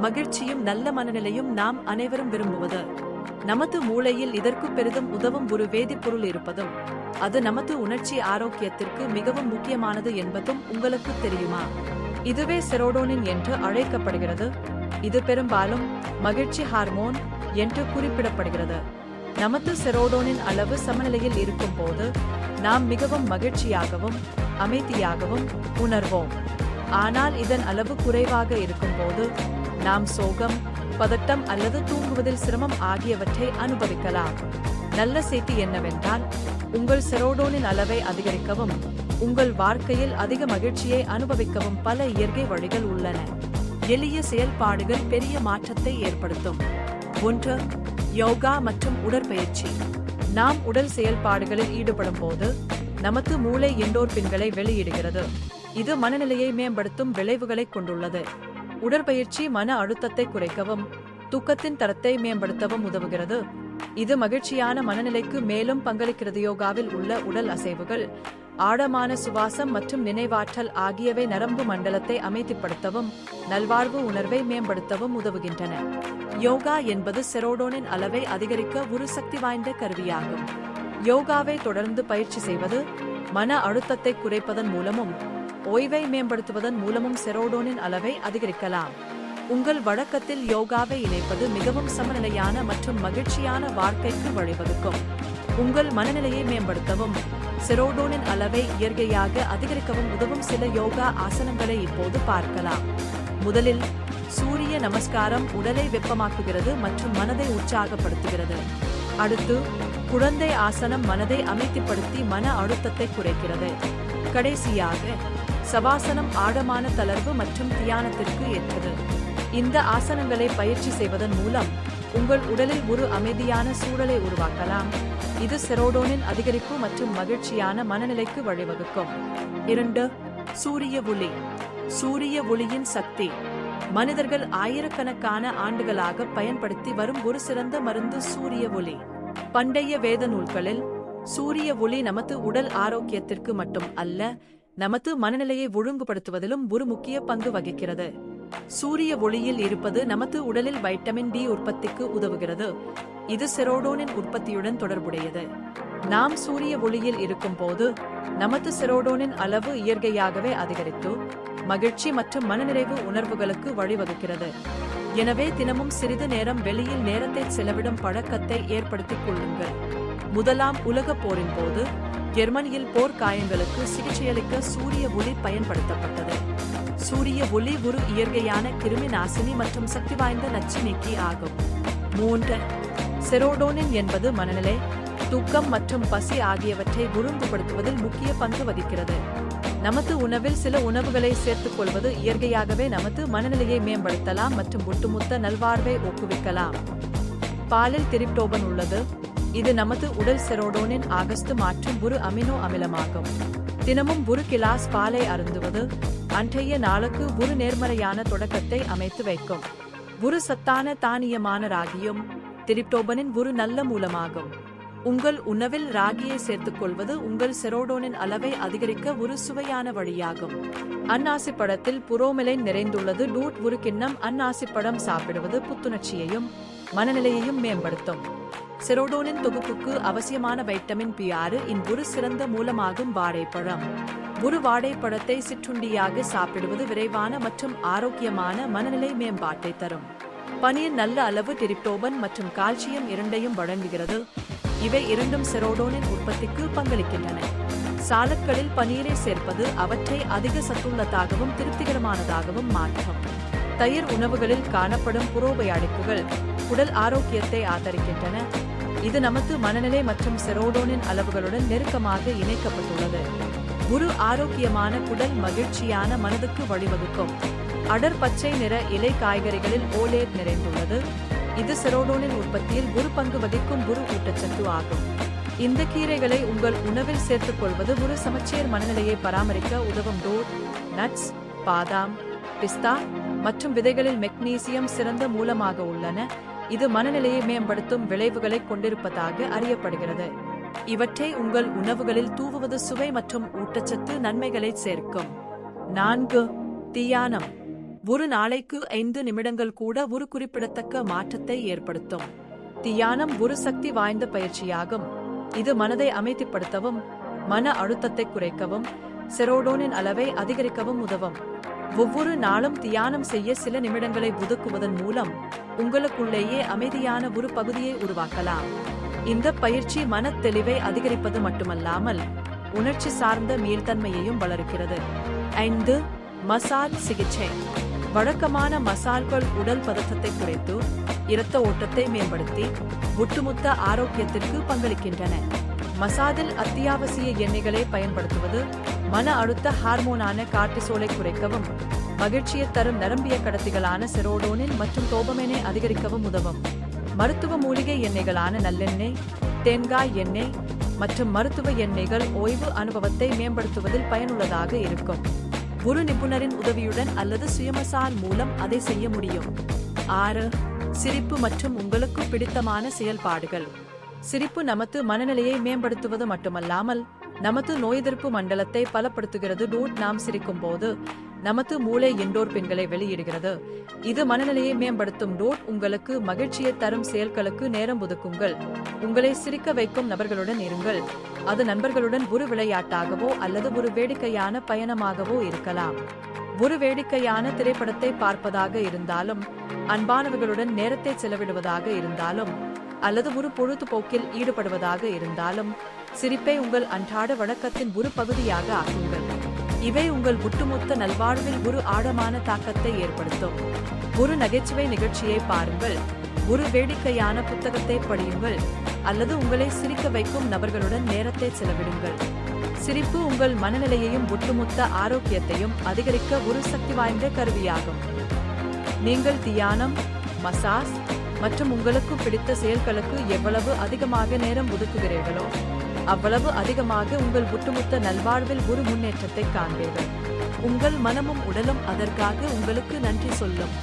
மகிழ்ச்சியும் நல்ல மனநிலையும் நாம் அனைவரும் விரும்புவது. நமது மூளையில் இதற்கு பெரிதும் உதவும் ஒரு வேதிப்பொருள் இருப்பதும் அது நமது உணர்ச்சி ஆரோக்கியத்திற்கு மிகவும் முக்கியமானது என்பதும் உங்களுக்கு தெரியுமா? இதுவே செரோடோனின் என்று அழைக்கப்படுகிறது. இது பெரும்பாலும் மகிழ்ச்சி ஹார்மோன் என்று குறிப்பிடப்படுகிறது. நமது செரோடோனின் அளவு சமநிலையில் இருக்கும் போது நாம் மிகவும் மகிழ்ச்சியாகவும் அமைதியாகவும் உணர்வோம். ஆனால் இதன் அளவு குறைவாக இருக்கும்போது நாம் சோகம் பதட்டம் அல்லது தூங்குவதில் சிரமம் ஆகியவற்றை அனுபவிக்கலாம். நல்ல செய்தி என்னவென்றால் உங்கள் செரோடோனின் அளவை அதிகரிக்கவும் உங்கள் வாழ்க்கையில் அதிக மகிழ்ச்சியை அனுபவிக்கவும் பல இயற்கை வழிகள் உள்ளன. எளிய செயல்பாடுகள் பெரிய மாற்றத்தை ஏற்படுத்தும். ஒன்று யோகா மற்றும் உடற்பயிற்சி. நாம் உடல் செயல்பாடுகளில் ஈடுபடும் போது நமது மூளை எண்டோர்பின்களை வெளியிடுகிறது. இது மனநிலையை மேம்படுத்தும் விளைவுகளை கொண்டுள்ளது. உடற்பயிற்சி மன அழுத்தத்தை குறைக்கவும் தூக்கத்தின் தரத்தை மேம்படுத்தவும் உதவுகிறது. இது மகிழ்ச்சியான மனநிலைக்கு மேலும் பங்களிக்கிறது. யோகாவில் உள்ள உடல் அசைவுகள் ஆழமான சுவாசம் மற்றும் நினைவாற்றல் ஆகியவை நரம்பு மண்டலத்தை அமைதிப்படுத்தவும் நல்வாழ்வு உணர்வை மேம்படுத்தவும் உதவுகின்றன. யோகா என்பது செரோடோனின் அளவை அதிகரிக்க ஒரு சக்தி வாய்ந்த கருவியாகும். யோகாவை தொடர்ந்து பயிற்சி செய்வது மன அழுத்தத்தை குறைப்பதன் மூலமும் ஓய்வை மேம்படுத்துவதன் மூலமும் செரோடோனின் அளவை அதிகரிக்கலாம். உங்கள் வழக்கத்தில் யோகாவை இணைப்பது மிகவும் சமநிலையான மற்றும் மகிழ்ச்சியான வாழ்க்கைக்கு வழிவகுக்கும். உங்கள் மனநிலையை மேம்படுத்தவும் செரோடோனின் அளவை இயற்கையாக அதிகரிக்கவும் உதவும் சில யோகா ஆசனங்களை இப்போது பார்க்கலாம். முதலில் சூரிய நமஸ்காரம் உடலை வெப்பமாக்குகிறது மற்றும் மனதை உற்சாகப்படுத்துகிறது. அடுத்து குழந்தை ஆசனம் மனதை அமைதிப்படுத்தி மன அழுத்தத்தை குறைக்கிறது. கடைசியாக சவாசனம் ஆழமான தளர்வு மற்றும் தியானத்திற்கு ஏற்றது. இந்த ஆசனங்களை பயிற்சி செய்வதன் மூலம் உங்கள் உடலில் ஒரு அமைதியான சூழலை உருவாக்கலாம். இது செரோடோனின் அதிகரிப்பு மற்றும் மகிழ்ச்சியான மனநிலைக்கு வழிவகுக்கும். இரண்டு சூரிய ஒளி. சூரிய ஒளியின் சக்தி. மனிதர்கள் ஆயிரக்கணக்கான ஆண்டுகளாக பயன்படுத்தி வரும் ஒரு சிறந்த மருந்து சூரிய ஒளி. பண்டைய வேத நூல்களில் சூரிய ஒளி நமது உடல் ஆரோக்கியத்திற்கு மட்டும் அல்ல நமது மனநிலையை ஒழுங்குபடுத்துவதிலும் ஒரு முக்கிய பங்கு வகிக்கிறது. சூரிய ஒளியில் இருப்பது நமது உடலில் வைட்டமின் டி உற்பத்திக்கு உதவுகிறது. இது செரோடோனின் உற்பத்தியுடன் தொடர்புடையது. நாம் சூரிய ஒளியில் இருக்கும்போது நமது செரோடோனின் அளவு இயற்கையாகவே அதிகரித்து மகிழ்ச்சி மற்றும் மனநிறைவு உணர்வுகளுக்கு வழிவகுக்கிறது. எனவே தினமும் சிறிது நேரம் வெளியில் நேரத்தை செலவிடும் பழக்கத்தை ஏற்படுத்திக் கொள்ளுங்கள். முதலாம் உலகப் போரின் போது ஜெர்மனியில் போர் காயங்களுக்கு சிகிச்சையளிக்க சூரிய ஒளி பயன்படுத்தப்பட்டது. சூரிய ஒளி ஒரு இயற்கையான கிருமி நாசினி மற்றும் சக்தி வாய்ந்த நச்சு நீக்கி ஆகும். மூன்று செரோடோனின் என்பது மனநிலை தூக்கம் மற்றும் பசி ஆகியவற்றை ஒழுங்குபடுத்துவதில் முக்கிய பங்கு வகிக்கிறது. நமது உணவில் சில உணவுகளை சேர்த்துக் கொள்வது இயற்கையாகவே நமது மனநிலையை மேம்படுத்தலாம் மற்றும் ஒட்டுமொத்த நல்வாழ்வை ஊக்குவிக்கலாம். பாலில் திரிப்டோபன் உள்ளது. இது நமது உடல் செரோடோனின் ஆகஸ்து மாற்றும் ஒரு அமினோ அமிலமாகும். தினமும் ஒரு கிளாஸ் பாலை அருந்துவது அன்றைய நாளுக்கு ஒரு நேர்மறையான தொடக்கத்தை அமைத்து வைக்கும். ஒரு சத்தான தானியமான ராகியும் திரிப்டோபனின் ஒரு நல்ல மூலமாகும். உங்கள் உணவில் ராகியை சேர்த்துக் கொள்வது உங்கள் செரோடோனின் அளவை அதிகரிக்க ஒரு சுவையான வழியாகும். அன்னாசி படத்தில் புரோமிலை நிறைந்துள்ளது. டூட் ஒரு கிண்ணம் அன்னாசி படம் சாப்பிடுவது புத்துணர்ச்சியையும் மனநிலையையும் மேம்படுத்தும். செரோடோனின் தொகுப்புக்கு அவசியமான வைட்டமின் பி ஆறு இன் ஒரு சிறந்த மூலமாகும் வாழைப்பழம். ஒரு வாழைப்பழத்தை சிற்றுண்டியாக சாப்பிடுவது விரைவான மற்றும் ஆரோக்கியமான மனநிலை மேம்பாட்டை தரும். பனீர் நல்ல அளவு டிரிப்டோபன் மற்றும் கால்சியம் இரண்டையும் வழங்குகிறது. இவை இரண்டும் செரோடோனின் உற்பத்திக்கு பங்களிக்கின்றன. சாலட்களில் பனீரை சேர்ப்பது அவற்றை அதிக சத்துள்ளதாகவும் திருப்திகரமானதாகவும் மாற்றும். தயிர் உணவுகளில் காணப்படும் புரோபயாடிக்குகள் உடல் ஆரோக்கியத்தை ஆதரிக்கின்றன. இது நமது மனநிலை மற்றும் செரோடோனின் அளவுகளுடன் நெருக்கமாக இணைக்கப்பட்டுள்ளது. குரு ஆரோக்கியமான குடல் மகிழ்ச்சியான மனதுக்கு வழிவகுக்கும். அடர் பச்சை நிற இலை காய்கறிகளில் ஓலேட் நிறைந்துள்ளது. இது செரோடோனின் உற்பத்தியில் குரு பங்கு வகிக்கும் குரு ஊட்டச்சத்து ஆகும். இந்த கீரைகளை உங்கள் உணவில் சேர்த்துக் கொள்வது குரு சமச்சீர் மனநிலையை பராமரிக்க உதவும் டோட் நட்ஸ் பாதாம் பிஸ்தா மற்றும் விதைகளில் மெக்னீசியம் சிறந்த மூலமாக உள்ளன. இது மனநிலையை மேம்படுத்தும் விளைவுகளை கொண்டிருப்பதாக அறியப்படுகிறது. இவற்றை உங்கள் உணவுகளில் தூவுவது சுவை மற்றும் ஊட்டச்சத்து நன்மைகளை சேர்க்கும். நான்கு தியானம். ஒரு நாளைக்கு ஐந்து நிமிடங்கள் கூட ஒரு குறிப்பிடத்தக்க மாற்றத்தை ஏற்படுத்தும். தியானம் ஒரு சக்தி வாய்ந்த பயிற்சியாகும். இது மனதை அமைதிப்படுத்தவும் மன அழுத்தத்தை குறைக்கவும் செரோடோனின் அளவை அதிகரிக்கவும் உதவும். ஒவ்வொரு நாளும் தியானம் செய்ய சில நிமிடங்களை ஒதுக்குவதன் மூலம் உங்களுக்குள்ளேயே அமைதியான ஒரு பகுதியை உருவாக்கலாம். இந்த பயிற்சி மனத் தெளிவை அதிகரிப்பது மட்டுமல்லாமல் உணர்ச்சி சார்ந்த மீள்தன்மையையும் வளர்க்கிறது. ஐந்து மசால் சிகிச்சை. வழக்கமான மசால்கள் உடல் பதற்றத்தை குறைத்து இரத்த ஓட்டத்தை மேம்படுத்தி ஒட்டுமொத்த ஆரோக்கியத்திற்கு பங்களிக்கின்றன. மசாதில் அத்தியாவசிய எண்ணெய்களை பயன்படுத்துவது மன அழுத்த ஹார்மோனான கார்டிசோலை குறைக்கவும் மகிழ்ச்சியை தரும் நரம்பிய கடத்திகளான செரோடோனின் மற்றும் டோபமைனை அதிகரிக்கவும் உதவும். மருத்துவ மூலிகை எண்ணெய்களான நல்லெண்ணெய் தேங்காய் எண்ணெய் மற்றும் மருத்துவ எண்ணெய்கள் ஓய்வு அனுபவத்தை மேம்படுத்துவதில் பயனுள்ளதாக இருக்கும். ஒரு நிபுணரின் உதவியுடன் அல்லது சுயமசால் மூலம் அதை செய்ய முடியும். ஆறு சிரிப்பு மற்றும் உங்களுக்கு பிடித்தமான செயல்பாடுகள். சிரிப்பு நமது மனநிலையை மேம்படுத்துவது மட்டுமல்லாமல் நமது நோய் எதிர்ப்பு மண்டலத்தை பலப்படுத்துகிறது டூட் நாம் சிரிக்கும் போது நமது மூளை எண்டோர்பின்களை வெளியிடுகிறது. இது மனநிலையை மேம்படுத்தும் டோட் உங்களுக்கு மகிழ்ச்சியை தரும் செயல்களுக்கு நேரம் ஒதுக்குங்கள். உங்களை சிரிக்க வைக்கும் நபர்களுடன் இருங்கள். அது நண்பர்களுடன் ஒரு விளையாட்டாகவோ அல்லது ஒரு வேடிக்கையான பயணமாகவோ இருக்கலாம். ஒரு வேடிக்கையான திரைப்படத்தை பார்ப்பதாக இருந்தாலும் அன்பானவர்களுடன் நேரத்தை செலவிடுவதாக இருந்தாலும் அல்லது ஒரு பொழுதுபோக்கில் ஈடுபடுவதாக இருந்தாலும் சிரிப்பை உங்கள் அன்றாட வழக்கத்தின் ஒரு பகுதியாக ஆக்குங்கள் இவை உங்கள் ஒட்டுமொத்த நல்வாழ்வில் ஒரு ஆழமான தாக்கத்தை ஏற்படுத்தும். ஒரு நகைச்சுவை நிகழ்ச்சியை பாருங்கள். ஒரு வேடிக்கையான புத்தகத்தை படியுங்கள். அல்லது உங்களை சிரிக்க வைக்கும் நபர்களுடன் நேரத்தை செலவிடுங்கள். சிரிப்பு உங்கள் மனநிலையையும் ஒட்டுமொத்த ஆரோக்கியத்தையும் அதிகரிக்க ஒரு சக்தி வாய்ந்த கருவியாகும். நீங்கள் தியானம் மசாஜ் மற்றும் உங்களுக்கு பிடித்த செயல்களுக்கு எவ்வளவு அதிகமாக நேரம் ஒதுக்குகிறீர்களோ அவ்வளவு அதிகமாக உங்கள் ஒட்டுமொத்த நல்வாழ்வில் ஒரு முன்னேற்றத்தை காண்பீர்கள். உங்கள் மனமும் உடலும் அதற்காக உங்களுக்கு நன்றி சொல்லும்.